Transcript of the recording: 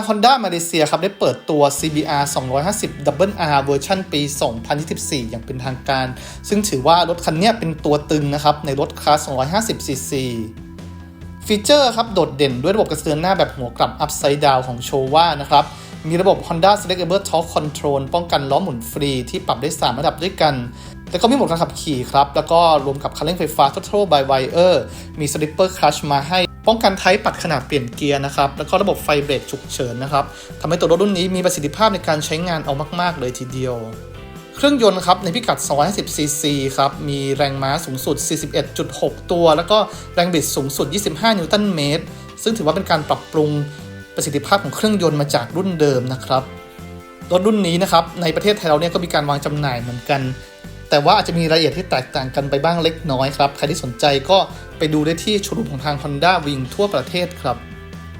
าง Honda มาเลเซียครับได้เปิดตัว CBR 250 Double R เวอร์ชันปี 2024 อย่างเป็นทางการ ซึ่งถือว่ารถคันนี้เป็นตัวตึงนะครับ ในรถคลาส 250cc ฟีเจอร์ครับ โดดเด่นด้วยระบบกระเทือนหน้าแบบหัวกลับ Upside Down ของโชว่านะครับ มีระบบ Honda Selectable Torque Control ป้องกันล้อหมุนฟรีที่ปรับได้ 3 ระดับด้วยกันแล้วก็มีโหมดการขับขี่ครับ แล้วก็รวมกับคันเร่งไฟฟ้า Throttle by Wire มี Slipper Clutch มาให้ ป้องกันไทป์ปัดขนาดเปลี่ยนเกียร์นะครับ แล้วก็ระบบไฟเบรกฉุกเฉินนะครับทำให้ตัวรถรุ่นนี้มีประสิทธิภาพในการใช้งานเอามาก ๆ เลยทีเดียว เครื่องยนต์ครับในพิกัด 250 ซีซีครับ มีแรงม้าสูงสุด 41.6 ตัว แล้วก็แรงบิดสูงสุด 25 นิวตันเมตร ซึ่งถือว่าเป็นการปรับปรุงประสิทธิภาพของเครื่องยนต์มาจากรุ่นเดิมนะครับรถรุ่นนี้นะครับในประเทศไทยเราเนี่ยก็มีการวางจำหน่ายเหมือนกัน แต่ว่าอาจจะมีรายละเอียดที่แตกต่างกันไปบ้างเล็กน้อยครับ ใครที่สนใจก็ไปดูได้ที่โชว์รูมของทาง Honda Wing ทั่วประเทศครับ